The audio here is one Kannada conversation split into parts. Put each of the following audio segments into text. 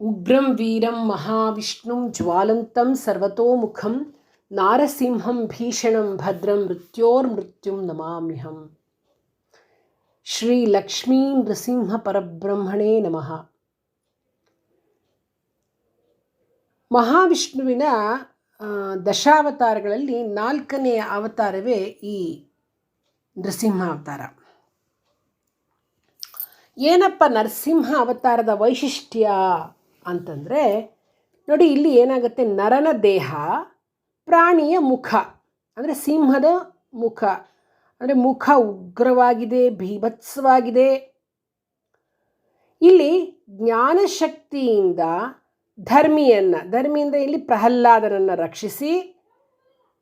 ಉಗ್ರಂ ವೀರಂ ಮಹಾವಿಷ್ಣುಂ ಜ್ವಾಲಂತಂ ಸರ್ವತೋಮುಖಂ ನಾರಸಿಂಹಂ ಭೀಷಣಂ ಭದ್ರಂ ಮೃತ್ಯೋರ್ಮೃತ್ಯುಂ ನಮಾಮ್ಯಹಂ ಶ್ರೀ ಲಕ್ಷ್ಮೀ ನೃಸಿಂಹ ಪರಬ್ರಹ್ಮಣೇ ನಮಃ ಮಹಾವಿಷ್ಣುವಿನ ದಶಾವತಾರಗಳಲ್ಲಿ ನಾಲ್ಕನೆಯ ಅವತಾರವೇ ಈ ನೃಸಿಂಹ ಅವತಾರ. ಏನಪ್ಪ ನರಸಿಂಹ ಅವತಾರದ ವೈಶಿಷ್ಟ್ಯ? ಅಂತಂದರೆ, ನೋಡಿ ಇಲ್ಲಿ ಏನಾಗುತ್ತೆ? ನರನ ದೇಹ ಪ್ರಾಣಿಯ ಮುಖ. ಅಂದರೆ ಸಿಂಹದ ಮುಖ. ಅಂದರೆ ಮುಖ ಉಗ್ರವಾಗಿದೆ, ಭೀಭತ್ಸವಾಗಿದೆ. ಇಲ್ಲಿ ಜ್ಞಾನಶಕ್ತಿಯಿಂದ ಧರ್ಮಿಯನ್ನು, ಧರ್ಮಿಯಿಂದ ಇಲ್ಲಿ ಪ್ರಹ್ಲಾದನನ್ನು ರಕ್ಷಿಸಿ,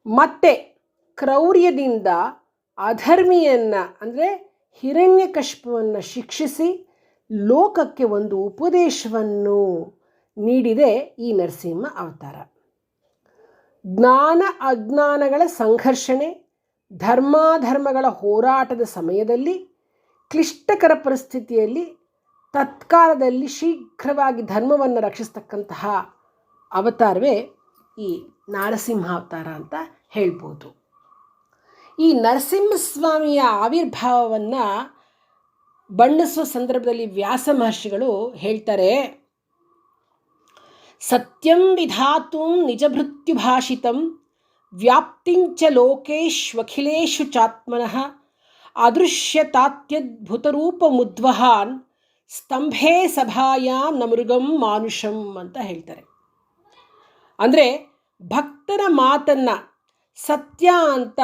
ಮತ್ತೆ ಕ್ರೌರ್ಯದಿಂದ ಅಧರ್ಮಿಯನ್ನು, ಅಂದರೆ ಹಿರಣ್ಯಕಶ್ಪವನ್ನು ಶಿಕ್ಷಿಸಿ ಲೋಕಕ್ಕೆ ಒಂದು ಉಪದೇಶವನ್ನು ನೀಡಿದೆ ಈ ನರಸಿಂಹ ಅವತಾರ. ಜ್ಞಾನ ಅಜ್ಞಾನಗಳ ಸಂಘರ್ಷಣೆ, ಧರ್ಮಾಧರ್ಮಗಳ ಹೋರಾಟದ ಸಮಯದಲ್ಲಿ, ಕ್ಲಿಷ್ಟಕರ ಪರಿಸ್ಥಿತಿಯಲ್ಲಿ, ತತ್ಕಾಲದಲ್ಲಿ ಶೀಘ್ರವಾಗಿ ಧರ್ಮವನ್ನು ರಕ್ಷಿಸ್ತಕ್ಕಂತಹ ಅವತಾರವೇ ಈ ನಾರಸಿಂಹ ಅವತಾರ ಅಂತ ಹೇಳ್ಬೋದು. ಈ ನರಸಿಂಹಸ್ವಾಮಿಯ ಆವಿರ್ಭಾವವನ್ನು ಬಣ್ಣಿಸುವ ಸಂದರ್ಭದಲ್ಲಿ ವ್ಯಾಸ ಮಹರ್ಷಿಗಳು ಹೇಳ್ತಾರೆ, ಸತ್ಯಂ ವಿಧಾತು ನಿಜಭೃತ್ಯುಭಾಷಿತಂ ವ್ಯಾಪ್ತಿಂಚ ಲೋಕೇಶ್ವಖಿಲೇಶು ಚಾತ್ಮನಃ ಅದೃಶ್ಯತಾತ್ಯದ್ಭುತರೂಪಮುದ್ವಹಾನ್ ಸ್ತಂಭೇ ಸಭಾಯಾಂ ನಮೃಗಂ ಮಾನುಷಂ ಅಂತ ಹೇಳ್ತಾರೆ. ಅಂದರೆ ಭಕ್ತರ ಮಾತನ್ನು ಸತ್ಯ ಅಂತ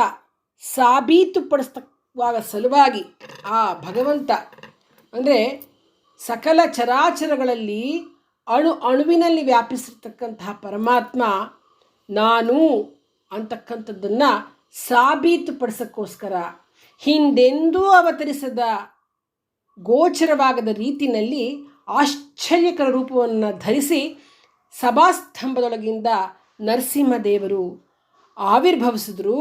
ಸಾಬೀತುಪಡಿಸ್ತವಾಗ ಸಲುವಾಗಿ ಆ ಭಗವಂತ. ಅಂದರೆ ಸಕಲ ಚರಾಚರಗಳಲ್ಲಿ ಅಣು ಅಣುವಿನಲ್ಲಿ ವ್ಯಾಪಿಸಿರ್ತಕ್ಕಂತಹ ಪರಮಾತ್ಮ ನಾನು ಅಂತಕ್ಕಂಥದ್ದನ್ನು ಸಾಬೀತುಪಡಿಸೋಕ್ಕೋಸ್ಕರ ಹಿಂದೆಂದೂ ಅವತರಿಸದ ಗೋಚರವಾಗದ ರೀತಿಯಲ್ಲಿ ಆಶ್ಚರ್ಯಕರ ರೂಪವನ್ನು ಧರಿಸಿ ಸಭಾಸ್ತಂಭದೊಳಗಿಂದ ನರಸಿಂಹದೇವರು ಆವಿರ್ಭವಿಸಿದ್ರು.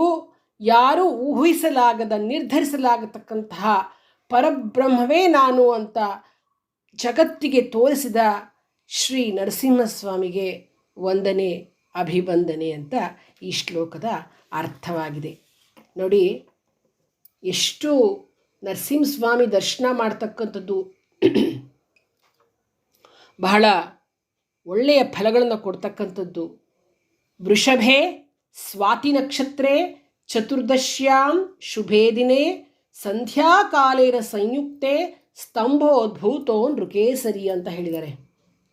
ಯಾರೂ ಊಹಿಸಲಾಗದ, ನಿರ್ಧರಿಸಲಾಗತಕ್ಕಂತಹ ಪರಬ್ರಹ್ಮವೇ ನಾನು ಅಂತ ಜಗತ್ತಿಗೆ ತೋರಿಸಿದ ಶ್ರೀ ನರಸಿಂಹಸ್ವಾಮಿಗೆ ವಂದನೆ, ಅಭಿವಂದನೆ ಅಂತ ಈ ಶ್ಲೋಕದ ಅರ್ಥವಾಗಿದೆ. ನೋಡಿ, ಎಷ್ಟು ನರಸಿಂಹಸ್ವಾಮಿ ದರ್ಶನ ಮಾಡ್ತಕ್ಕಂಥದ್ದು ಬಹಳ ಒಳ್ಳೆಯ ಫಲಗಳನ್ನು ಕೊಡ್ತಕ್ಕಂಥದ್ದು. ವೃಷಭೆ, ಸ್ವಾತಿ ನಕ್ಷತ್ರೇ ಚತುರ್ದಶ್ಯಾಂ ಶುಭೇ ದಿನೇ ಸಂಧ್ಯಾಕಾಲೇನ ಸಂಯುಕ್ತೆ ಸ್ತಂಭೋದ್ಭೂತೋ ನೃಕೇಸರಿ ಅಂತ ಹೇಳಿದ್ದಾರೆ.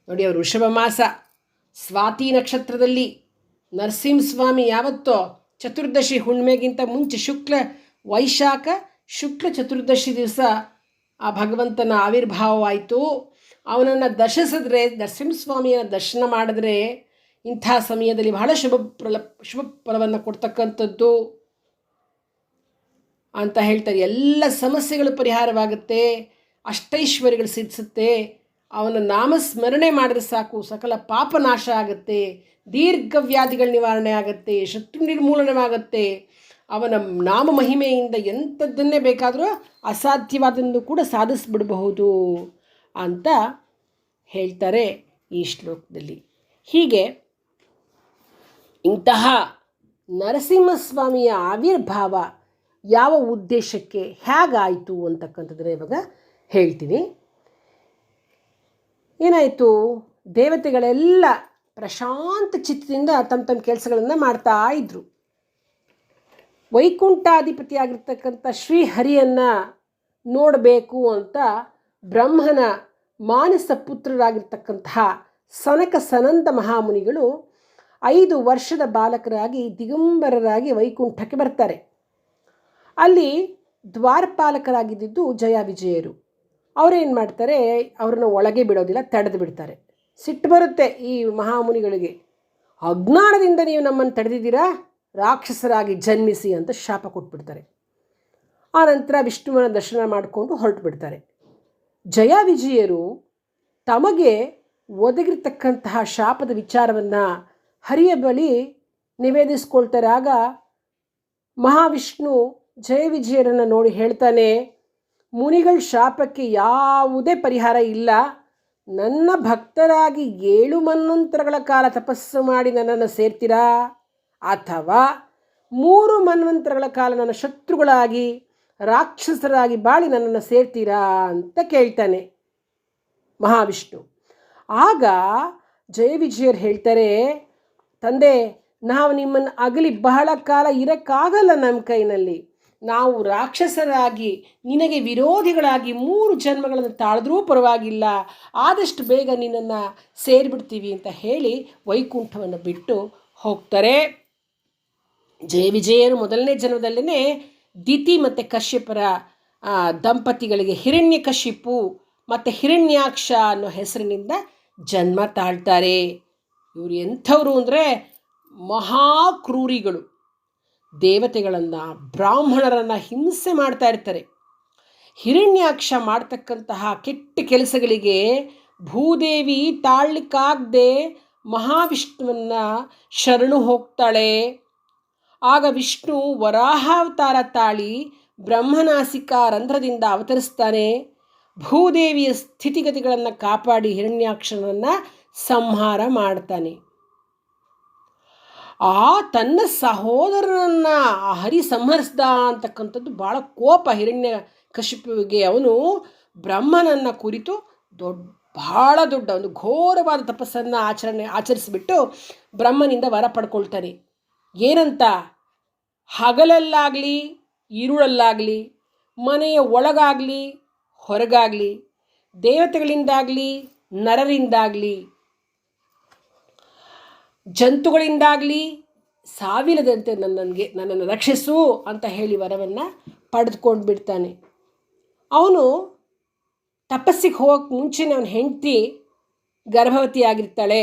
ನೋಡಿ ಅವರು ವೃಷಭ ಮಾಸ ಸ್ವಾತಿ ನಕ್ಷತ್ರದಲ್ಲಿ ನರಸಿಂಹಸ್ವಾಮಿ ಯಾವತ್ತೋ ಚತುರ್ದಶಿ ಹುಣ್ಣಿಮೆಗಿಂತ ಮುಂಚೆ ಶುಕ್ಲ ವೈಶಾಖ ಶುಕ್ಲ ಚತುರ್ದಶಿ ದಿವಸ ಆ ಭಗವಂತನ ಆವಿರ್ಭಾವವಾಯಿತು. ಅವನನ್ನು ದರ್ಶಿಸಿದ್ರೆ ನರಸಿಂಹಸ್ವಾಮಿಯನ್ನು ದರ್ಶನ ಮಾಡಿದ್ರೆ ಇಂಥ ಸಮಯದಲ್ಲಿ ಬಹಳ ಶುಭ ಪ್ರಲ ಶುಭ ಫಲವನ್ನು ಕೊಡ್ತಕ್ಕಂಥದ್ದು. ಅಂತ ಹೇಳ್ತಾರೆ. ಎಲ್ಲ ಸಮಸ್ಯೆಗಳು ಪರಿಹಾರವಾಗುತ್ತೆ. ಅಷ್ಟೈಶ್ವರ್ಯಗಳು ಸಿದ್ಧಿಸುತ್ತೆ. ಅವನ ನಾಮಸ್ಮರಣೆ ಮಾಡಿದ್ರೆ ಸಾಕು. ಸಕಲ ಪಾಪ ನಾಶ ಆಗುತ್ತೆ. ದೀರ್ಘ ವ್ಯಾಧಿಗಳ ನಿವಾರಣೆ ಆಗುತ್ತೆ. ಶತ್ರು ನಿರ್ಮೂಲನವಾಗುತ್ತೆ. ಅವನ ನಾಮ ಮಹಿಮೆಯಿಂದ ಎಂಥದ್ದನ್ನೇ ಬೇಕಾದರೂ ಅಸಾಧ್ಯವಾದನ್ನು ಕೂಡ ಸಾಧಿಸ್ಬಿಡಬಹುದು ಅಂತ ಹೇಳ್ತಾರೆ ಈ ಶ್ಲೋಕದಲ್ಲಿ. ಹೀಗೆ ಇಂತಹ ನರಸಿಂಹಸ್ವಾಮಿಯ ಆವಿರ್ಭಾವ ಯಾವ ಉದ್ದೇಶಕ್ಕೆ ಹೇಗಾಯಿತು ಅಂತಕ್ಕಂಥದ್ರೆ ಇವಾಗ ಹೇಳ್ತೀನಿ. ಏನಾಯಿತು? ದೇವತೆಗಳೆಲ್ಲ ಪ್ರಶಾಂತ ಚಿತ್ತದಿಂದ ತಮ್ಮ ತಮ್ಮ ಕೆಲಸಗಳನ್ನು ಮಾಡ್ತಾ ಇದ್ದರು ವೈಕುಂಠಾಧಿಪತಿಯಾಗಿರ್ತಕ್ಕಂಥ ಶ್ರೀಹರಿಯನ್ನು ನೋಡಬೇಕು ಅಂತ ಬ್ರಹ್ಮನ ಮಾನಸ ಪುತ್ರರಾಗಿರ್ತಕ್ಕಂತಹ ಸನಕ ಸನಂದ ಮಹಾಮುನಿಗಳು ಐದು ವರ್ಷದ ಬಾಲಕರಾಗಿ ದಿಗಂಬರರಾಗಿ ವೈಕುಂಠಕ್ಕೆ ಬರ್ತಾರೆ. ಅಲ್ಲಿ ದ್ವಾರಪಾಲಕರಾಗಿದ್ದಿದ್ದು ಜಯ ವಿಜಯರು. ಅವರೇನು ಮಾಡ್ತಾರೆ? ಅವ್ರನ್ನ ಒಳಗೆ ಬಿಡೋದಿಲ್ಲ, ತಡೆದು ಬಿಡ್ತಾರೆ. ಸಿಟ್ಟು ಬರುತ್ತೆ ಈ ಮಹಾಮುನಿಗಳಿಗೆ. ಅಜ್ಞಾನದಿಂದ ನೀವು ನಮ್ಮನ್ನು ತಡೆದಿದ್ದೀರಾ? ರಾಕ್ಷಸರಾಗಿ ಜನ್ಮಿಸಿ ಅಂತ ಶಾಪ ಕೊಟ್ಬಿಡ್ತಾರೆ. ಆನಂತರ ವಿಷ್ಣುವನ ದರ್ಶನ ಮಾಡಿಕೊಂಡು ಹೊರಟು ಬಿಡ್ತಾರೆ ಜಯ ವಿಜಯರು ತಮಗೆ ಒದಗಿರ್ತಕ್ಕಂತಹ ಶಾಪದ ವಿಚಾರವನ್ನು ಹರಿಯ ಬಳಿ ನಿವೇದಿಸ್ಕೊಳ್ತಾರೆ ಆಗ ಮಹಾವಿಷ್ಣು ಜಯ ವಿಜಯರನ್ನು ನೋಡಿ ಹೇಳ್ತಾನೆ, ಮುನಿಗಳ ಶಾಪಕ್ಕೆ ಯಾವುದೇ ಪರಿಹಾರ ಇಲ್ಲ. ನನ್ನ ಭಕ್ತರಾಗಿ ಏಳು ಮನ್ವಂತರಗಳ ಕಾಲ ತಪಸ್ಸು ಮಾಡಿ ನನ್ನನ್ನು ಸೇರ್ತೀರಾ? ಅಥವಾ ಮೂರು ಮನ್ವಂತರಗಳ ಕಾಲ ನನ್ನ ಶತ್ರುಗಳಾಗಿ, ರಾಕ್ಷಸರಾಗಿ ಬಾಳಿ ನನ್ನನ್ನು ಸೇರ್ತೀರಾ? ಅಂತ ಕೇಳ್ತಾನೆ ಮಹಾವಿಷ್ಣು. ಆಗ ಜಯವಿಜಯರು ಹೇಳ್ತಾರೆ, ತಂದೆ, ನಾವು ನಿಮ್ಮನ್ನು ಅಗಲಿ ಬಹಳ ಕಾಲ ಇರೋಕ್ಕಾಗಲ್ಲ ನಮ್ಮ ಕೈನಲ್ಲಿ. ನಾವು ರಾಕ್ಷಸರಾಗಿ, ನಿನಗೆ ವಿರೋಧಿಗಳಾಗಿ ಮೂರು ಜನ್ಮಗಳನ್ನು ತಾಳಿದ್ರೂ ಪರವಾಗಿಲ್ಲ. ಆದಷ್ಟು ಬೇಗ ನಿನ್ನನ್ನು ಸೇರಿಬಿಡ್ತೀವಿ ಅಂತ ಹೇಳಿ ವೈಕುಂಠವನ್ನು ಬಿಟ್ಟು ಹೋಗ್ತಾರೆ. ಜಯ ವಿಜಯರು ಮೊದಲನೇ ಜನ್ಮದಲ್ಲೇ ದಿತಿ ಮತ್ತು ಕಶ್ಯಪರ ದಂಪತಿಗಳಿಗೆ ಹಿರಣ್ಯ ಕಶಿಪು ಮತ್ತು ಹಿರಣ್ಯಾಕ್ಷ ಅನ್ನೋ ಹೆಸರಿನಿಂದ ಜನ್ಮ ತಾಳ್ತಾರೆ. ಇವರು ಎಂಥವ್ರು ಅಂದರೆ ಮಹಾಕ್ರೂರಿಗಳು ದೇವತೆಗಳನ್ನು ಬ್ರಾಹ್ಮಣರನ್ನು ಹಿಂಸೆ ಮಾಡ್ತಾ ಇರ್ತಾರೆ. ಹಿರಣ್ಯಾಕ್ಷ ಮಾಡ್ತಕ್ಕಂತಹ ಕೆಟ್ಟ ಕೆಲಸಗಳಿಗೆ ಭೂದೇವಿ ತಾಳ್ಲಿಕ್ಕಾಗದೆ ಮಹಾವಿಷ್ಣುವನ್ನ ಶರಣು ಹೋಗ್ತಾಳೆ. ಆಗ ವಿಷ್ಣು ವರಾಹಾವತಾರ ತಾಳಿ ಬ್ರಹ್ಮನಾಸಿಕ ರಂಧ್ರದಿಂದ ಅವತರಿಸ್ತಾನೆ. ಭೂದೇವಿಯ ಸ್ಥಿತಿಗತಿಗಳನ್ನು ಕಾಪಾಡಿ ಹಿರಣ್ಯಾಕ್ಷನನ್ನು ಸಂಹಾರ ಮಾಡ್ತಾನೆ. ಆ ತನ್ನ ಸಹೋದರನನ್ನು ಹರಿ ಸಂಹರಿಸ್ದ ಅಂತಕ್ಕಂಥದ್ದು ಭಾಳ ಕೋಪ ಹಿರಣ್ಯ ಕಶಿಪಿಗೆ ಅವನು ಬ್ರಹ್ಮನನ್ನು ಕುರಿತು ದೊಡ್ಡ ಬಹಳ ದೊಡ್ಡ ಒಂದು ಘೋರವಾದ ತಪಸ್ಸನ್ನು ಆಚರಣೆ ಆಚರಿಸಿಬಿಟ್ಟು ಬ್ರಹ್ಮನಿಂದ ವರ ಪಡ್ಕೊಳ್ತಾನೆ. ಏನಂತ? ಹಗಲಲ್ಲಾಗಲಿ ಈರುಳಲ್ಲಾಗಲಿ ಮನೆಯ ಒಳಗಾಗಲಿ, ಹೊರಗಾಗಲಿ, ದೇವತೆಗಳಿಂದಾಗಲಿ, ನರರಿಂದಾಗಲಿ ಜಂತುಗಳಿಂದಾಗಲಿ ಸಾವಿಲ್ಲದಂತೆ ನನ್ನನಿಗೆ, ನನ್ನನ್ನು ರಕ್ಷಿಸು ಅಂತ ಹೇಳಿ ವರವನ್ನು ಪಡೆದುಕೊಂಡು ಬಿಡ್ತಾನೆ ಅವನು ತಪಸ್ಸಿಗೆ ಹೋಗಕ್ಕೆ ಮುಂಚೆನೇ ಅವನ ಹೆಂಡತಿ ಗರ್ಭವತಿಯಾಗಿರ್ತಾಳೆ.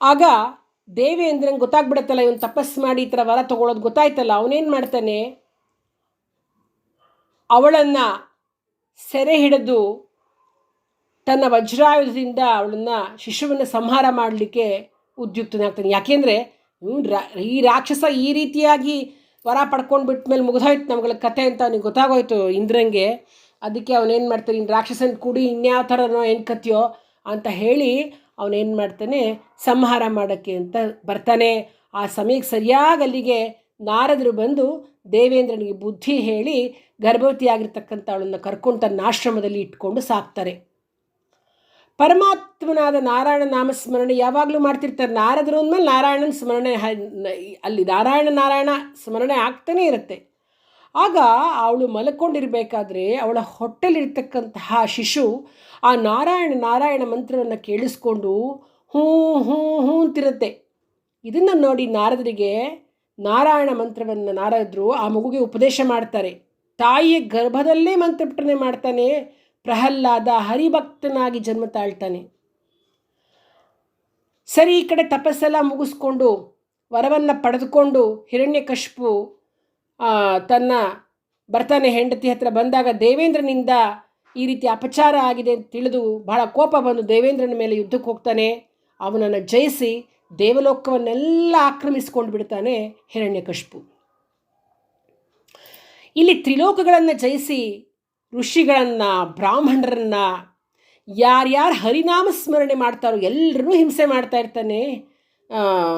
ಆಗ ದೇವೇಂದ್ರಂಗೆ ಗೊತ್ತಾಗ್ಬಿಡುತ್ತಲ್ಲ ಇವನು ತಪಸ್ಸು ಮಾಡಿ ಈ ಥರ ವರ ತಗೊಳ್ಳೋದು ಗೊತ್ತಾಯ್ತಲ್ಲ, ಅವನೇನು ಮಾಡ್ತಾನೆ? ಅವಳನ್ನು ಸೆರೆ ಹಿಡಿದು ತನ್ನ ವಜ್ರಾಯುಧದಿಂದ ಅವಳನ್ನು ಶಿಶುವನ್ನು ಸಂಹಾರ ಮಾಡಲಿಕ್ಕೆ ಉದ್ಯುಕ್ತನಾಗ್ತಾನೆ. ಯಾಕೆಂದರೆ ಈ ರಾಕ್ಷಸ ಈ ರೀತಿಯಾಗಿ ವರ ಪಡ್ಕೊಂಡು ಬಿಟ್ಟ ಮೇಲೆ ಮುಗಿದೋಯ್ತು ನಮ್ಗಳ ಕತೆ ಅಂತ ಅವನಿಗೆ ಗೊತ್ತಾಗೋಯ್ತು ಇಂದ್ರಂಗೆ. ಅದಕ್ಕೆ ಅವನೇನು ಮಾಡ್ತಾನೆ ಇನ್ನು ರಾಕ್ಷಸನ ಕೂಡಿ ಇನ್ಯಾವ ಥರನೋ ಏನು ಕತೆಯೋ ಅಂತ ಹೇಳಿ ಅವನೇನು ಮಾಡ್ತಾನೆ, ಸಂಹಾರ ಮಾಡೋಕ್ಕೆ ಅಂತ ಬರ್ತಾನೆ. ಆ ಸಮಯಕ್ಕೆ ಸರಿಯಾಗಿ ಅಲ್ಲಿಗೆ ನಾರದರು ಬಂದು ದೇವೇಂದ್ರನಿಗೆ ಬುದ್ಧಿ ಹೇಳಿ ಗರ್ಭವತಿಯಾಗಿರ್ತಕ್ಕಂಥ ಅವಳನ್ನು ಕರ್ಕೊಂಡು ತನ್ನ ಆಶ್ರಮದಲ್ಲಿ ಇಟ್ಕೊಂಡು ಸಾಕ್ತಾರೆ. ಪರಮಾತ್ಮನಾದ ನಾರಾಯಣ ನಾಮಸ್ಮರಣೆ ಯಾವಾಗಲೂ ಮಾಡ್ತಿರ್ತಾರೆ. ನಾರದರು ಅಂದಮೇಲೆ ನಾರಾಯಣನ ಸ್ಮರಣೆ ಅಲ್ಲಿ ನಾರಾಯಣ ನಾರಾಯಣ ಸ್ಮರಣೆ ಆಗ್ತಾನೇ ಇರುತ್ತೆ. ಆಗ ಅವಳು ಮಲ್ಕೊಂಡಿರಬೇಕಾದ್ರೆ ಅವಳ ಹೊಟ್ಟೆಲಿರ್ತಕ್ಕಂತಹ ಶಿಶು ಆ ನಾರಾಯಣ ನಾರಾಯಣ ಮಂತ್ರವನ್ನು ಕೇಳಿಸ್ಕೊಂಡು ಹ್ಞೂ ಹ್ಞೂ ಹ್ಞೂ ಅಂತಿರುತ್ತೆ. ಇದನ್ನು ನೋಡಿ ನಾರದರಿಗೆ ನಾರಾಯಣ ಮಂತ್ರವನ್ನು ನಾರದರು ಆ ಮಗುಗೆ ಉಪದೇಶ ಮಾಡ್ತಾರೆ. ತಾಯಿಯ ಗರ್ಭದಲ್ಲೇ ಮಂತ್ರಪಠನೆ ಮಾಡ್ತಾನೆ. ಪ್ರಹ್ಲಾದ ಹರಿಭಕ್ತನಾಗಿ ಜನ್ಮ ತಾಳ್ತಾನೆ. ಸರಿ, ಈ ಕಡೆ ತಪಸ್ಸೆಲ್ಲ ಮುಗಿಸ್ಕೊಂಡು ವರವನ್ನು ಪಡೆದುಕೊಂಡು ಹಿರಣ್ಯಕಶ್ಪು ತನ್ನ ಬರ್ತಾನೆ ಹೆಂಡತಿ ಹತ್ರ ಬಂದಾಗ ದೇವೇಂದ್ರನಿಂದ ಈ ರೀತಿ ಅಪಚಾರ ಆಗಿದೆ ಅಂತ ತಿಳಿದು ಬಹಳ ಕೋಪ ಬಂದು ದೇವೇಂದ್ರನ ಮೇಲೆ ಯುದ್ಧಕ್ಕೆ ಹೋಗ್ತಾನೆ. ಅವನನ್ನು ಜಯಿಸಿ ದೇವಲೋಕವನ್ನೆಲ್ಲ ಆಕ್ರಮಿಸ್ಕೊಂಡು ಬಿಡ್ತಾನೆ ಹಿರಣ್ಯಕಶ್ಪು ಇಲ್ಲಿ ತ್ರಿಲೋಕಗಳನ್ನು ಜಯಿಸಿ ಋಷಿಗಳನ್ನು, ಬ್ರಾಹ್ಮಣರನ್ನು, ಯಾರ್ಯಾರು ಹರಿನಾಮ ಸ್ಮರಣೆ ಮಾಡ್ತಾರೋ ಎಲ್ಲರೂ ಹಿಂಸೆ ಮಾಡ್ತಾ ಇರ್ತಾನೆ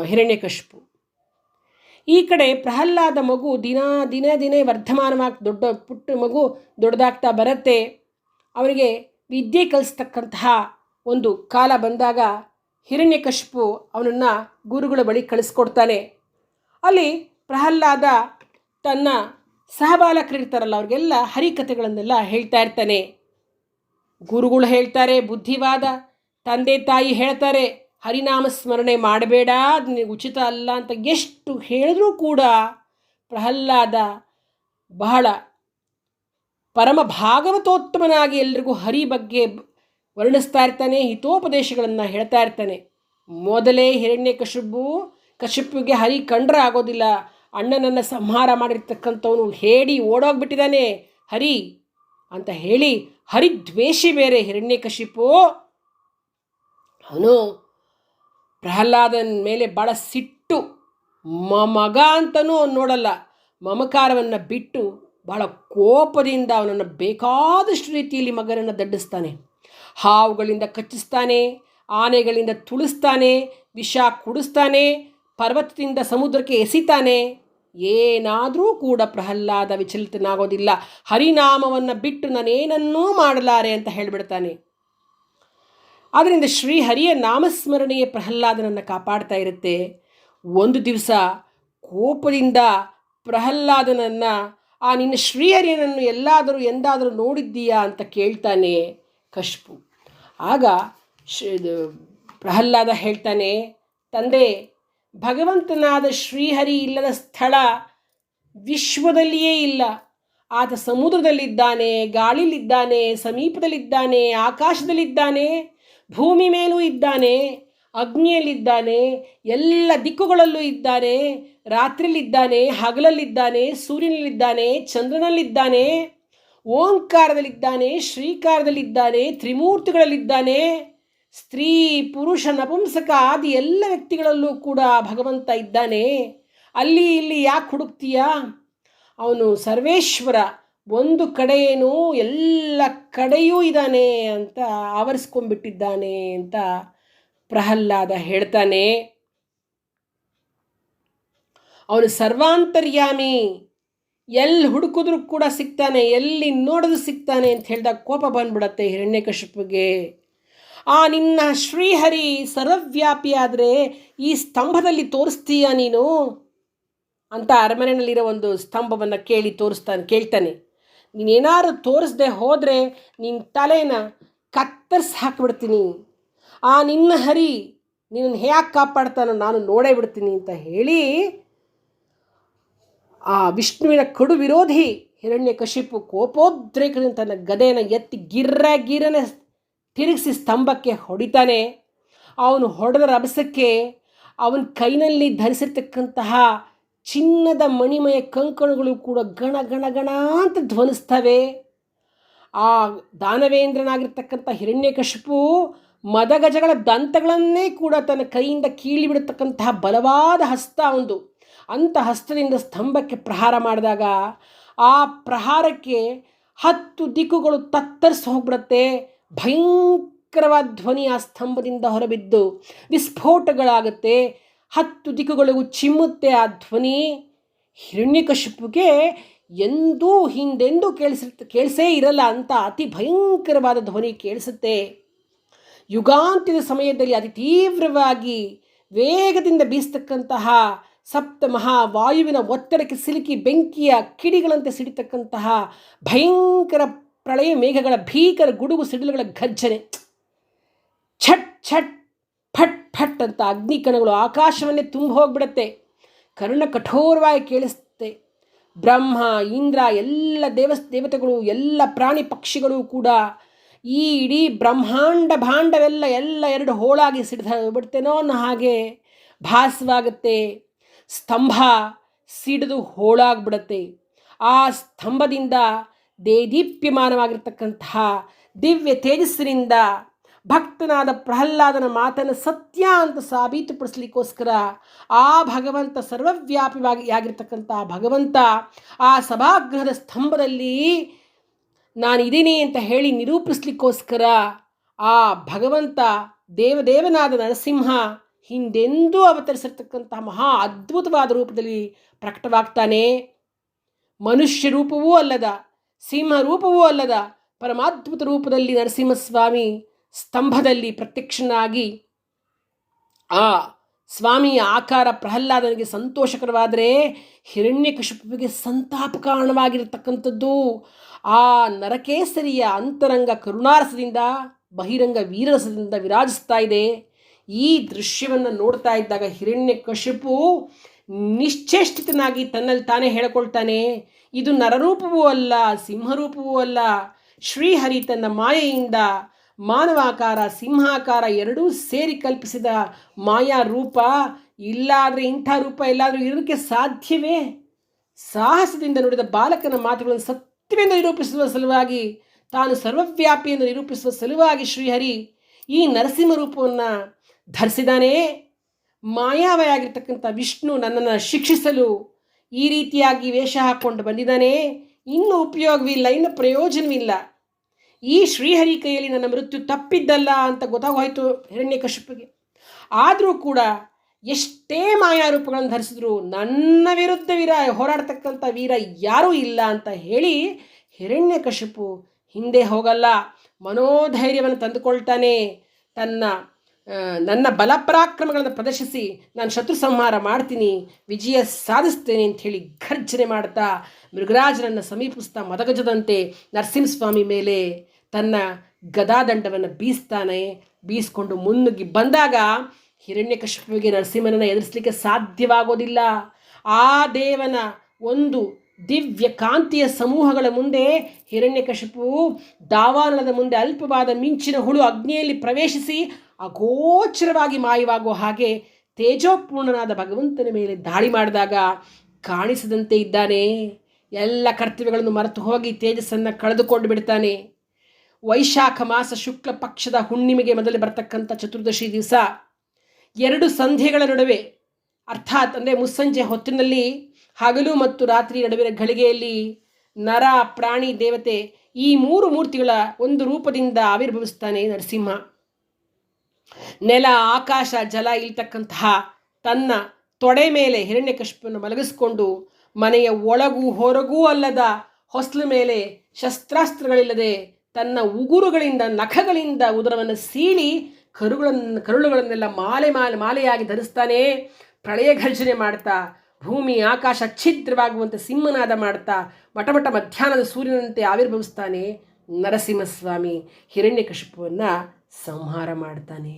ಹಿರಣ್ಯಕಶ್ಪು ಈ ಕಡೆ ಪ್ರಹ್ಲಾದ ಮಗು ದಿನ, ದಿನೇ ದಿನೇ ವರ್ಧಮಾನವಾಗಿ ದೊಡ್ಡ ಪುಟ್ಟ ಮಗು ದೊಡ್ಡದಾಗ್ತಾ ಬರುತ್ತೆ. ಅವರಿಗೆ ವಿದ್ಯೆ ಕಲಿಸ್ತಕ್ಕಂತಹ ಒಂದು ಕಾಲ ಬಂದಾಗ ಹಿರಣ್ಯಕಶ್ಪು ಅವನನ್ನು ಗುರುಗಳ ಬಳಿ ಕಳಿಸ್ಕೊಡ್ತಾನೆ. ಅಲ್ಲಿ ಪ್ರಹ್ಲಾದ ತನ್ನ ಸಹಬಾಲಕರಿರ್ತಾರಲ್ಲ, ಅವ್ರಿಗೆಲ್ಲ ಹರಿಕಥೆಗಳನ್ನೆಲ್ಲ ಹೇಳ್ತಾ ಇರ್ತಾನೆ. ಗುರುಗಳು ಹೇಳ್ತಾರೆ, ಬುದ್ಧಿವಾದ ತಂದೆ ತಾಯಿ ಹೇಳ್ತಾರೆ, ಹರಿನಾಮ ಸ್ಮರಣೆ ಮಾಡಬೇಡ ಅದು ಉಚಿತ ಅಲ್ಲ ಅಂತ ಎಷ್ಟು ಹೇಳಿದ್ರೂ ಕೂಡ ಪ್ರಹ್ಲಾದ ಬಹಳ ಪರಮ ಭಾಗವತೋತ್ತಮನಾಗಿ ಎಲ್ರಿಗೂ ಹರಿ ಬಗ್ಗೆ ವರ್ಣಿಸ್ತಾ ಇರ್ತಾನೆ, ಹಿತೋಪದೇಶಗಳನ್ನು ಹೇಳ್ತಾ ಇರ್ತಾನೆ. ಮೊದಲೇ ಹಿರಣ್ಯ ಕಶುಬು ಕಶಿಪಿಗೆ ಹರಿ ಕಂಡ್ರೆ ಆಗೋದಿಲ್ಲ. ಅಣ್ಣನನ್ನು ಸಂಹಾರ ಮಾಡಿರ್ತಕ್ಕಂಥವನು ಹೇಳಿ ಓಡೋಗ್ಬಿಟ್ಟಿದ್ದಾನೆ. ಹರಿ ಅಂತ ಹೇಳಿ ಹರಿ ದ್ವೇಷಿ ಬೇರೆ ಹಿರಣ್ಯಕಶಿಪು. ಅವನು ಪ್ರಹ್ಲಾದನ ಮೇಲೆ ಭಾಳ ಸಿಟ್ಟು. ಮಗ ಅಂತನೂ ಅವನು ನೋಡಲ್ಲ. ಮಮಕಾರವನ್ನು ಬಿಟ್ಟು ಭಾಳ ಕೋಪದಿಂದ ಅವನನ್ನು ಬೇಕಾದಷ್ಟು ರೀತಿಯಲ್ಲಿ ಮಗನನ್ನು ದಡ್ಡಿಸ್ತಾನೆ ಹಾವುಗಳಿಂದ ಕಚ್ಚಿಸ್ತಾನೆ, ಆನೆಗಳಿಂದ ತುಳಿಸ್ತಾನೆ, ವಿಷ ಕುಡಿಸ್ತಾನೆ, ಪರ್ವತದಿಂದ ಸಮುದ್ರಕ್ಕೆ ಎಸಿತಾನೆ. ಏನಾದರೂ ಕೂಡ ಪ್ರಹ್ಲಾದ ವಿಚಲಿತನಾಗೋದಿಲ್ಲ. ಹರಿನಾಮವನ್ನು ಬಿಟ್ಟು ನಾನೇನನ್ನೂ ಮಾಡಲಾರೆ ಅಂತ ಹೇಳಿಬಿಡ್ತಾನೆ. ಆದ್ದರಿಂದ ಶ್ರೀಹರಿಯ ನಾಮಸ್ಮರಣೆಯ ಪ್ರಹ್ಲಾದನನ್ನು ಕಾಪಾಡ್ತಾ ಇರುತ್ತೆ. ಒಂದು ದಿವಸ ಕೋಪದಿಂದ ಪ್ರಹ್ಲಾದನನ್ನು, ಆ, ನಿನ್ನ ಶ್ರೀಹರಿಯನನ್ನು ಎಲ್ಲಾದರೂ ಎಂದಾದರೂ ನೋಡಿದ್ದೀಯಾ? ಅಂತ ಕೇಳ್ತಾನೆ ಕಶ್ಪು. ಆಗ ಪ್ರಹ್ಲಾದ ಹೇಳ್ತಾನೆ, ತಂದೆ ಭಗವಂತನಾದ ಶ್ರೀಹರಿ ಇಲ್ಲದ ಸ್ಥಳ ವಿಶ್ವದಲ್ಲಿಯೇ ಇಲ್ಲ. ಆತ ಸಮುದ್ರದಲ್ಲಿದ್ದಾನೆ ಗಾಳಿಲಿದ್ದಾನೆ ಸಮೀಪದಲ್ಲಿದ್ದಾನೆ, ಆಕಾಶದಲ್ಲಿದ್ದಾನೆ, ಭೂಮಿ ಮೇಲೂ ಇದ್ದಾನೆ, ಅಗ್ನಿಯಲ್ಲಿದ್ದಾನೆ, ಎಲ್ಲ ದಿಕ್ಕುಗಳಲ್ಲೂ ಇದ್ದಾನೆ, ರಾತ್ರಿಯಲ್ಲಿದ್ದಾನೆ, ಹಗಲಲ್ಲಿದ್ದಾನೆ, ಸೂರ್ಯನಲ್ಲಿದ್ದಾನೆ, ಚಂದ್ರನಲ್ಲಿದ್ದಾನೆ, ಓಂಕಾರದಲ್ಲಿದ್ದಾನೆ, ಶ್ರೀಕಾರದಲ್ಲಿದ್ದಾನೆ, ತ್ರಿಮೂರ್ತಿಗಳಲ್ಲಿದ್ದಾನೆ. ಸ್ತ್ರೀ, ಪುರುಷ, ನಪುಂಸಕ ಆದಿ ಎಲ್ಲ ವ್ಯಕ್ತಿಗಳಲ್ಲೂ ಕೂಡ ಭಗವಂತ ಇದ್ದಾನೆ. ಅಲ್ಲಿ ಇಲ್ಲಿ ಯಾಕೆ ಹುಡುಕ್ತೀಯ? ಅವನು ಸರ್ವೇಶ್ವರ, ಒಂದು ಕಡೆಯೇನು ಎಲ್ಲ ಕಡೆಯೂ ಇದ್ದಾನೆ ಅಂತ ಆವರಿಸ್ಕೊಂಡ್ಬಿಟ್ಟಿದ್ದಾನೆ ಅಂತ ಪ್ರಹ್ಲಾದ ಹೇಳ್ತಾನೆ. ಅವನು ಸರ್ವಾಂತರ್ಯಾಮಿ ಎಲ್ಲಿ ಹುಡುಕಿದ್ರು ಕೂಡ ಸಿಗ್ತಾನೆ, ಎಲ್ಲಿ ನೋಡಿದ್ರು ಸಿಗ್ತಾನೆ ಅಂತ ಹೇಳಿದಾಗ ಕೋಪ ಬಂದ್ಬಿಡತ್ತೆ ಹಿರಣ್ಯಕಶಿಪಿಗೆ ಆ ನಿನ್ನ ಶ್ರೀಹರಿ ಸರ್ವವ್ಯಾಪಿ ಆದರೆ ಈ ಸ್ತಂಭದಲ್ಲಿ ತೋರಿಸ್ತೀಯ ನೀನು? ಅಂತ ಅರಮನೆಯಲ್ಲಿರೋ ಒಂದು ಸ್ತಂಭವನ್ನು ಕೇಳಿ ತೋರಿಸ್ತಾನೆ, ಕೇಳ್ತಾನೆ. ನೀನೇನಾದ್ರು ತೋರಿಸ್ದೆ ಹೋದರೆ ನಿನ್ನ ತಲೆನ ಕತ್ತರಿಸಿ ಹಾಕಿಬಿಡ್ತೀನಿ. ಆ ನಿನ್ನ ಹರಿ ನಿನ್ನನ್ನು ಹೇಗೆ ಕಾಪಾಡ್ತಾನೋ ನಾನು ನೋಡೇ ಬಿಡ್ತೀನಿ ಅಂತ ಹೇಳಿ ಆ ವಿಷ್ಣುವಿನ ಕಡು ವಿರೋಧಿ ಹಿರಣ್ಯಕಶಿಪು ಕೋಪೋದ್ರೇಕದಿಂದ ತನ್ನ ಗದೆಯನ್ನು ಎತ್ತಿ ಗಿರ್ರ ಗಿರನೆ ತಿರುಗಿಸಿ ಸ್ತಂಭಕ್ಕೆ ಹೊಡಿತಾನೆ. ಅವನು ಹೊಡೆದ ರಭಸಕ್ಕೆ ಅವನ ಕೈನಲ್ಲಿ ಧರಿಸಿರ್ತಕ್ಕಂತಹ ಚಿನ್ನದ ಮಣಿಮಯ ಕಂಕಣಗಳು ಕೂಡ ಗಣ ಗಣ ಗಣ ಅಂತ ಧ್ವನಿಸ್ತವೆ. ಆ ದಾನವೇಂದ್ರನಾಗಿರ್ತಕ್ಕಂಥ ಹಿರಣ್ಯಕಶಿಪು ಮದಗಜಗಳ ದಂತಗಳನ್ನೇ ಕೂಡ ತನ್ನ ಕೈಯಿಂದ ಕೀಳಿಬಿಡತಕ್ಕಂತಹ ಬಲವಾದ ಹಸ್ತ ಒಂದು. ಅಂಥ ಹಸ್ತದಿಂದ ಸ್ತಂಭಕ್ಕೆ ಪ್ರಹಾರ ಮಾಡಿದಾಗ ಆ ಪ್ರಹಾರಕ್ಕೆ ಹತ್ತು ದಿಕ್ಕುಗಳು ತತ್ತರಿಸಿ ಹೋಗ್ಬಿಡುತ್ತೆ. ಭಯಂಕರವಾದ ಧ್ವನಿ ಆ ಸ್ತಂಭದಿಂದ ಹೊರಬಿದ್ದು ವಿಸ್ಫೋಟಗಳಾಗುತ್ತೆ. ಹತ್ತು ದಿಕ್ಕುಗಳಿಗೂ ಚಿಮ್ಮುತ್ತೆ ಆ ಧ್ವನಿ. ಹಿರಣ್ಯಕಶಿಪುಗೆ ಎಂದೂ ಹಿಂದೆಂದೂ ಕೇಳಿಸಿರ್ತ, ಕೇಳಿಸೇ ಇರಲ್ಲ ಅಂತ ಅತಿ ಭಯಂಕರವಾದ ಧ್ವನಿ ಕೇಳಿಸುತ್ತೆ. ಯುಗಾಂತ್ಯದ ಸಮಯದಲ್ಲಿ ಅತಿ ತೀವ್ರವಾಗಿ ವೇಗದಿಂದ ಬೀಸ್ತಕ್ಕಂತಹ ಸಪ್ತ ಮಹಾವಾಯುವಿನ ಒತ್ತಡಕ್ಕೆ ಸಿಲುಕಿ ಬೆಂಕಿಯ ಕಿಡಿಗಳಂತೆ ಸಿಡಿತಕ್ಕಂತಹ ಭಯಂಕರ ಪ್ರಳಯ ಮೇಘಗಳ ಭೀಕರ ಗುಡುಗು ಸಿಡಿಲುಗಳ ಘರ್ಜನೆ ಛಟ್ ಛಟ್, ಫಟ್ ಫಟ್ ಅಂತ ಅಗ್ನಿಕಣಗಳು ಆಕಾಶವನ್ನೇ ತುಂಬ ಹೋಗ್ಬಿಡತ್ತೆ. ಕರುಣ ಕಠೋರವಾಗಿ ಕೇಳಿಸುತ್ತೆ. ಬ್ರಹ್ಮ, ಇಂದ್ರ, ಎಲ್ಲ ದೇವಸ್, ದೇವತೆಗಳು, ಎಲ್ಲ ಪ್ರಾಣಿ ಪಕ್ಷಿಗಳು ಕೂಡ ಈ ಇಡೀ ಬ್ರಹ್ಮಾಂಡ ಭಾಂಡವೆಲ್ಲ ಎಲ್ಲ ಎರಡು ಹೋಳಾಗಿ ಸಿಡಿದ ಬಿಡ್ತೇನೋ ಅನ್ನೋ ಹಾಗೆ ಭಾಸವಾಗುತ್ತೆ. ಸ್ತಂಭ ಸಿಡಿದು ಹೋಳಾಗ್ಬಿಡತ್ತೆ. ಆ ಸ್ತಂಭದಿಂದ ದೇದೀಪ್ಯಮಾನವಾಗಿರ್ತಕ್ಕಂತಹ ದಿವ್ಯ ತೇಜಸ್ಸಿನಿಂದ ಭಕ್ತನಾದ ಪ್ರಹ್ಲಾದನ ಮಾತನ್ನು ಸತ್ಯ ಅಂತ ಸಾಬೀತುಪಡಿಸ್ಲಿಕ್ಕೋಸ್ಕರ ಆ ಭಗವಂತ ಸರ್ವವ್ಯಾಪಿವಾಗಿ ಆಗಿರ್ತಕ್ಕಂಥ ಭಗವಂತ ಆ ಸಭಾಗೃಹದ ಸ್ತಂಭದಲ್ಲಿ ನಾನಿದ್ದೀನಿ ಅಂತ ಹೇಳಿ ನಿರೂಪಿಸ್ಲಿಕ್ಕೋಸ್ಕರ ಆ ಭಗವಂತ ದೇವದೇವನಾದ ನರಸಿಂಹ ಹಿಂದೆಂದೂ ಅವತರಿಸಿರ್ತಕ್ಕಂತಹ ಮಹಾ ಅದ್ಭುತವಾದ ರೂಪದಲ್ಲಿ ಪ್ರಕಟವಾಗ್ತಾನೆ. ಮನುಷ್ಯ ರೂಪವೂ ಅಲ್ಲದ ಸಿಂಹ ರೂಪವೂ ಅಲ್ಲದ ಪರಮಾದ್ಭುತ ರೂಪದಲ್ಲಿ ನರಸಿಂಹಸ್ವಾಮಿ ಸ್ತಂಭದಲ್ಲಿ ಪ್ರತ್ಯಕ್ಷನಾಗಿ ಆ ಸ್ವಾಮಿಯ ಆಕಾರ ಪ್ರಹ್ಲಾದನಿಗೆ ಸಂತೋಷಕರವಾದರೆ ಹಿರಣ್ಯಕಶಿಪುವಿಗೆ ಸಂತಾಪ ಕಾರಣವಾಗಿರತಕ್ಕಂಥದ್ದು. ಆ ನರಕೇಸರಿಯ ಅಂತರಂಗ ಕರುಣಾರಸದಿಂದ, ಬಹಿರಂಗ ವೀರರಸದಿಂದ ವಿರಾಜಿಸ್ತಾ ಇದೆ. ಈ ದೃಶ್ಯವನ್ನು ನೋಡ್ತಾ ಇದ್ದಾಗ ಹಿರಣ್ಯಕಶಿಪು ನಿಶ್ಚೇಷ್ಟಿತನಾಗಿ ತನ್ನಲ್ಲಿ ತಾನೇ ಹೇಳಿಕೊಳ್ತಾನೆ. ಇದು ನರರೂಪವೂ ಅಲ್ಲ, ಸಿಂಹರೂಪವೂ ಅಲ್ಲ. ಶ್ರೀಹರಿ ತನ್ನ ಮಾಯೆಯಿಂದ ಮಾನವಾಕಾರ, ಸಿಂಹಾಕಾರ ಎರಡೂ ಸೇರಿ ಕಲ್ಪಿಸಿದ ಮಾಯಾ ರೂಪ. ಇಲ್ಲಾದರೆ ಇಂಥ ರೂಪ ಎಲ್ಲಾದರೂ ಇರೋದಕ್ಕೆ ಸಾಧ್ಯವೇ? ಸಾಹಸದಿಂದ ನುಡಿದ ಬಾಲಕನ ಮಾತುಗಳನ್ನು ಸತ್ಯವೆಂದು ನಿರೂಪಿಸುವ ಸಲುವಾಗಿ, ತಾನು ಸರ್ವವ್ಯಾಪಿಯನ್ನು ನಿರೂಪಿಸುವ ಸಲುವಾಗಿ ಶ್ರೀಹರಿ ಈ ನರಸಿಂಹ ರೂಪವನ್ನು ಧರಿಸಿದಾನೇ. ಮಾಯಾವೆಯಾಗಿರ್ತಕ್ಕಂಥ ವಿಷ್ಣು ನನ್ನನ್ನು ಶಿಕ್ಷಿಸಲು ಈ ರೀತಿಯಾಗಿ ವೇಷ ಹಾಕ್ಕೊಂಡು ಬಂದಿದ್ದಾನೆ. ಇನ್ನು ಉಪಯೋಗವಿಲ್ಲ ಇನ್ನು ಪ್ರಯೋಜನವಿಲ್ಲ ಈ ಶ್ರೀಹರಿ ಕೈಯಲ್ಲಿ ನನ್ನ ಮೃತ್ಯು ತಪ್ಪಿದ್ದಲ್ಲ ಅಂತ ಗೊತ್ತಾಗೋಯ್ತು ಹಿರಣ್ಯಕಶಿಪಿಗೆ ಆದರೂ ಕೂಡ ಎಷ್ಟೇ ಮಾಯಾ ರೂಪಗಳನ್ನು ಧರಿಸಿದ್ರು ನನ್ನ ವಿರುದ್ಧ ವೀರ ಹೋರಾಡ್ತಕ್ಕಂಥ ವೀರ ಯಾರೂ ಇಲ್ಲ ಅಂತ ಹೇಳಿ ಹಿರಣ್ಯಕಶಿಪು ಹಿಂದೆ ಹೋಗಲ್ಲ. ಮನೋಧೈರ್ಯವನ್ನು ತಂದುಕೊಳ್ತಾನೆ. ತನ್ನ ನನ್ನ ಬಲಪರಾಕ್ರಮಗಳನ್ನು ಪ್ರದರ್ಶಿಸಿ ನಾನು ಶತ್ರು ಸಂಹಾರ ಮಾಡ್ತೀನಿ, ವಿಜಯ ಸಾಧಿಸ್ತೇನೆ ಅಂಥೇಳಿ ಘರ್ಜನೆ ಮಾಡ್ತಾ ಮೃಗರಾಜನನ್ನು ಸಮೀಪಿಸ್ತಾ ಮದಗಜದಂತೆ ನರಸಿಂಹಸ್ವಾಮಿ ಮೇಲೆ ತನ್ನ ಗದಾದಂಡವನ್ನು ಬೀಸ್ತಾನೆ, ಬೀಸ್ಕೊಂಡು ಮುನ್ನುಗ್ಗಿ ಬಂದಾಗ ಹಿರಣ್ಯಕಶ್ಯಪಿಗೆ ನರಸಿಂಹನನ್ನು ಎದುರಿಸಲಿಕ್ಕೆ ಸಾಧ್ಯವಾಗೋದಿಲ್ಲ. ಆ ದೇವನ ಒಂದು ದಿವ್ಯ ಕಾಂತಿಯ ಸಮೂಹಗಳ ಮುಂದೆ ಹಿರಣ್ಯಕಶಿಪು ದಾವಾನಲದ ಮುಂದೆ ಅಲ್ಪವಾದ ಮಿಂಚಿನ ಹುಳು ಅಗ್ನಿಯಲ್ಲಿ ಪ್ರವೇಶಿಸಿ ಅಗೋಚರವಾಗಿ ಮಾಯವಾಗುವ ಹಾಗೆ ತೇಜೋಪೂರ್ಣನಾದ ಭಗವಂತನ ಮೇಲೆ ದಾಳಿ ಮಾಡಿದಾಗ ಕಾಣಿಸದಂತೆ ಇದ್ದಾನೆ. ಎಲ್ಲ ಕರ್ತವ್ಯಗಳನ್ನು ಮರೆತು ಹೋಗಿ ತೇಜಸ್ಸನ್ನು ಕಳೆದುಕೊಂಡು ಬಿಡ್ತಾನೆ. ವೈಶಾಖ ಮಾಸ ಶುಕ್ಲ ಪಕ್ಷದ ಹುಣ್ಣಿಮೆಗೆ ಮೊದಲು ಬರ್ತಕ್ಕಂಥ ಚತುರ್ದಶಿ ದಿವಸ ಎರಡು ಸಂಧ್ಯೆಗಳ ನಡುವೆ, ಅರ್ಥಾತ್ ಅಂದರೆ ಮುಸ್ಸಂಜೆ ಹೊತ್ತಿನಲ್ಲಿ ಹಗಲು ಮತ್ತು ರಾತ್ರಿ ನಡುವಿನ ಘಳಿಗೆಯಲ್ಲಿ ನರ, ಪ್ರಾಣಿ, ದೇವತೆ ಈ ಮೂರು ಮೂರ್ತಿಗಳ ಒಂದು ರೂಪದಿಂದ ಆವಿರ್ಭವಿಸ್ತಾನೆ ನರಸಿಂಹ. ನೆಲ, ಆಕಾಶ, ಜಲ ಇಲ್ತಕ್ಕಂತಹ ತನ್ನ ತೊಡೆ ಮೇಲೆ ಹಿರಣ್ಯಕಶಿಪನ್ನು ಮಲಗಿಸಿಕೊಂಡು ಮನೆಯ ಒಳಗೂ ಹೊರಗೂ ಅಲ್ಲದ ಹೊಸ್ಲು ಮೇಲೆ ಶಸ್ತ್ರಾಸ್ತ್ರಗಳಿಲ್ಲದೆ ತನ್ನ ಉಗುರುಗಳಿಂದ, ನಖಗಳಿಂದ ಉದರವನ್ನು ಸೀಳಿ ಕರುಗಳನ್ನು ಕರುಳುಗಳನ್ನೆಲ್ಲ ಮಾಲೆ ಮಾಲೆ, ಮಾಲೆಯಾಗಿ ಧರಿಸ್ತಾನೆ ಪ್ರಳಯ ಘರ್ಜನೆ ಮಾಡ್ತಾ, ಭೂಮಿ, ಆಕಾಶ ಛಿದ್ರವಾಗುವಂತೆ ಸಿಂಹನಾದ ಮಾಡ್ತಾ ಮಟಮಟ ಮಧ್ಯಾಹ್ನದ ಸೂರ್ಯನಂತೆ ಆವಿರ್ಭವಿಸ್ತಾನೆ ನರಸಿಂಹಸ್ವಾಮಿ. ಹಿರಣ್ಯಕಶಿಪುವನ್ನು ಸಂಹಾರ ಮಾಡ್ತಾನೆ.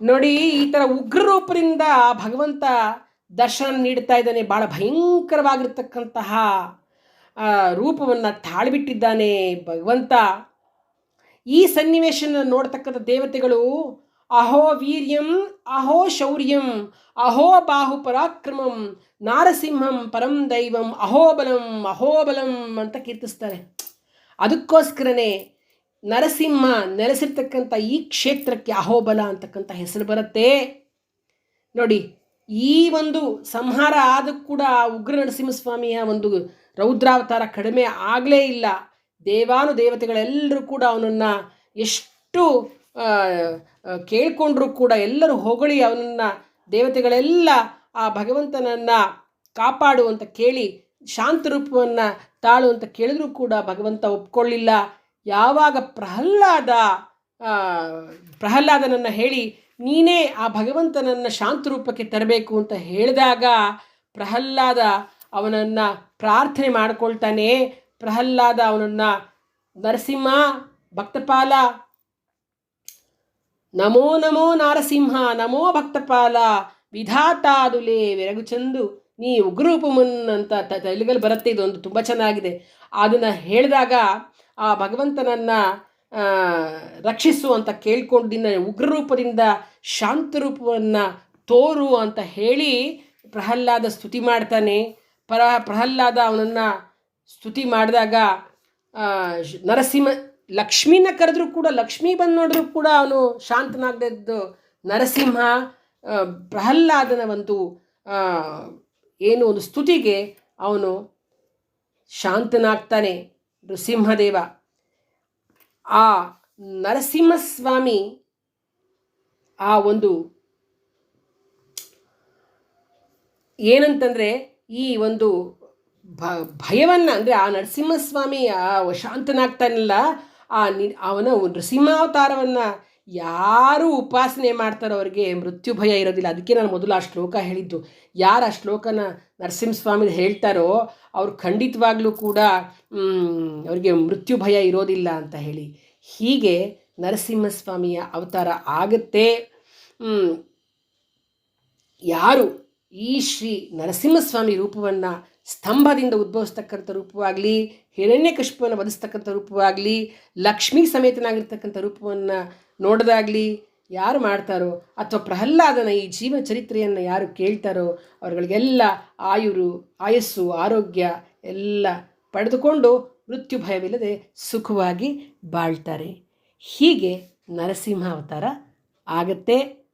ನೋಡಿ, ಈ ಥರ ಉಗ್ರ ರೂಪದಿಂದ ಭಗವಂತ ದರ್ಶನ ನೀಡ್ತಾ ಇದ್ದಾನೆ. ಭಾಳ ಭಯಂಕರವಾಗಿರ್ತಕ್ಕಂತಹ ರೂಪವನ್ನು ತಾಳ್ಬಿಟ್ಟಿದ್ದಾನೆ ಭಗವಂತ. ಈ ಸನ್ನಿವೇಶನ ನೋಡ್ತಕ್ಕಂಥ ದೇವತೆಗಳು, ಅಹೋ ವೀರ್ಯಂ, ಅಹೋ ಶೌರ್ಯಂ, ಅಹೋ ಬಾಹು ಪರಾಕ್ರಮಂ ನಾರಸಿಂಹಂ, ಪರಂ ದೈವಂ, ಅಹೋಬಲಂ ಅಹೋಬಲಂ ಅಂತ ಕೀರ್ತಿಸ್ತಾರೆ. ಅದಕ್ಕೋಸ್ಕರನೇ ನರಸಿಂಹ ನೆಲೆಸಿರ್ತಕ್ಕಂಥ ಈ ಕ್ಷೇತ್ರಕ್ಕೆ ಅಹೋಬಲ ಅಂತಕ್ಕಂಥ ಹೆಸರು ಬರುತ್ತೆ. ನೋಡಿ ಈ ಒಂದು ಸಂಹಾರ ಆದ ಕೂಡ ಉಗ್ರ ನರಸಿಂಹಸ್ವಾಮಿಯ ಒಂದು ರೌದ್ರಾವತಾರ ಕಡಿಮೆ ಆಗಲೇ ಇಲ್ಲ. ದೇವಾನು ದೇವತೆಗಳೆಲ್ಲರೂ ಕೂಡ ಅವನನ್ನು ಎಷ್ಟು ಆ, ಕೂಡ ಎಲ್ಲರೂ ಹೊಗಳಿ ಅವನನ್ನು ದೇವತೆಗಳೆಲ್ಲ ಆ ಭಗವಂತನನ್ನು ಕಾಪಾಡು ಅಂತ ಕೇಳಿ ಶಾಂತ ರೂಪವನ್ನು ತಾಳು ಅಂತ ಕೇಳಿದ್ರೂ ಕೂಡ ಭಗವಂತ ಒಪ್ಕೊಳ್ಳಿಲ್ಲ. ಯಾವಾಗ ಪ್ರಹ್ಲಾದ ಪ್ರಹ್ಲಾದನನ್ನು ಹೇಳಿ, ನೀನೇ ಆ ಭಗವಂತನನ್ನು ಶಾಂತ ರೂಪಕ್ಕೆ ತರಬೇಕು ಅಂತ ಹೇಳಿದಾಗ ಪ್ರಹ್ಲಾದ ಅವನನ್ನು ಪ್ರಾರ್ಥನೆ ಮಾಡ್ಕೊಳ್ತಾನೆ. ಪ್ರಹ್ಲಾದ ಅವನನ್ನು, ನರಸಿಂಹ, ಭಕ್ತಪಾಲ, ನಮೋ ನಮೋ ನಾರಸಿಂಹ, ನಮೋ ಭಕ್ತಪಾಲ, ವಿಧಾತಾದುಲೇ ವಿರಗುಚಂದು ನೀ ಉಗ್ರೂಪಮನ್ ಅಂತ ತೆಲುಗಲ್ಲಿ ಬರುತ್ತೆ, ಇದೊಂದು ತುಂಬ ಚೆನ್ನಾಗಿದೆ. ಅದನ್ನು ಹೇಳಿದಾಗ ಆ ಭಗವಂತನನ್ನು ರಕ್ಷಿಸು ಅಂತ ಕೇಳ್ಕೊಂಡು ನಿನ್ನ ಉಗ್ರರೂಪದಿಂದ ಶಾಂತ ರೂಪವನ್ನು ತೋರು ಅಂತ ಹೇಳಿ ಪ್ರಹ್ಲಾದ ಸ್ತುತಿ ಮಾಡ್ತಾನೆ. ಪರ, ಪ್ರಹ್ಲಾದ ಅವನನ್ನು ಸ್ತುತಿ ಮಾಡಿದಾಗ ನರಸಿಂಹ, ಲಕ್ಷ್ಮಿನ ಕರೆದ್ರೂ ಕೂಡ, ಲಕ್ಷ್ಮಿ ಬಂದು ನೋಡಿದ್ರು ಕೂಡ ಅವನು ಶಾಂತನಾಗದಿದ್ದು ನರಸಿಂಹ ಪ್ರಹ್ಲಾದನ ಒಂದು ಏನು ಒಂದು ಸ್ತುತಿಗೆ ಅವನು ಶಾಂತನಾಗ್ತಾನೆ. ನೃಸಿಂಹದೇವ. ಆ ನರಸಿಂಹಸ್ವಾಮಿ ಆ ಒಂದು ಏನಂತಂದರೆ ಈ ಒಂದು ಭ, ಭಯವನ್ನು ಅಂದರೆ ಆ ನರಸಿಂಹಸ್ವಾಮಿ ಆ ಶಾಂತನಾಗ್ತಾನಲ್ಲ ಆ ನಿ, ಅವನ ನೃಸಿಂಹಾವತಾರವನ್ನು ಯಾರು ಉಪಾಸನೆ ಮಾಡ್ತಾರೋ ಅವ್ರಿಗೆ ಮೃತ್ಯು ಭಯ ಇರೋದಿಲ್ಲ. ಅದಕ್ಕೆ ನಾನು ಮೊದಲು ಆ ಶ್ಲೋಕ ಹೇಳಿದ್ದು. ಯಾರು ಆ ಶ್ಲೋಕನ ನರಸಿಂಹಸ್ವಾಮಿ ಹೇಳ್ತಾರೋ ಅವ್ರು ಖಂಡಿತವಾಗ್ಲೂ ಕೂಡ ಅವ್ರಿಗೆ ಮೃತ್ಯು ಭಯ ಇರೋದಿಲ್ಲ ಅಂತ ಹೇಳಿ. ಹೀಗೆ ನರಸಿಂಹಸ್ವಾಮಿಯ ಅವತಾರ ಆಗುತ್ತೆ. ಯಾರು ಈ ಶ್ರೀ ನರಸಿಂಹಸ್ವಾಮಿ ರೂಪವನ್ನು ಸ್ತಂಭದಿಂದ ಉದ್ಭವಿಸ್ತಕ್ಕಂಥ ರೂಪವಾಗಲಿ, ಹಿರಣ್ಯಕಶಿಪವನ್ನು ವಧಿಸ್ತಕ್ಕಂಥ ರೂಪವಾಗಲಿ, ಲಕ್ಷ್ಮೀ ಸಮೇತನಾಗಿರ್ತಕ್ಕಂಥ ರೂಪವನ್ನು ನೋಡೋದಾಗಲಿ ಯಾರು ಮಾಡ್ತಾರೋ ಅಥವಾ ಪ್ರಹ್ಲಾದನ ಈ ಜೀವ ಚರಿತ್ರೆಯನ್ನು ಯಾರು ಕೇಳ್ತಾರೋ ಅವ್ರುಗಳಿಗೆಲ್ಲ ಆಯುರು, ಆಯಸ್ಸು, ಆರೋಗ್ಯ ಎಲ್ಲ ಪಡೆದುಕೊಂಡು ಮೃತ್ಯು ಭಯವಿಲ್ಲದೆ ಸುಖವಾಗಿ ಬಾಳ್ತಾರೆ. ಹೀಗೆ ನರಸಿಂಹ ಅವತಾರ ಆಗತ್ತೆ.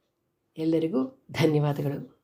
ಎಲ್ಲರಿಗೂ ಧನ್ಯವಾದಗಳು.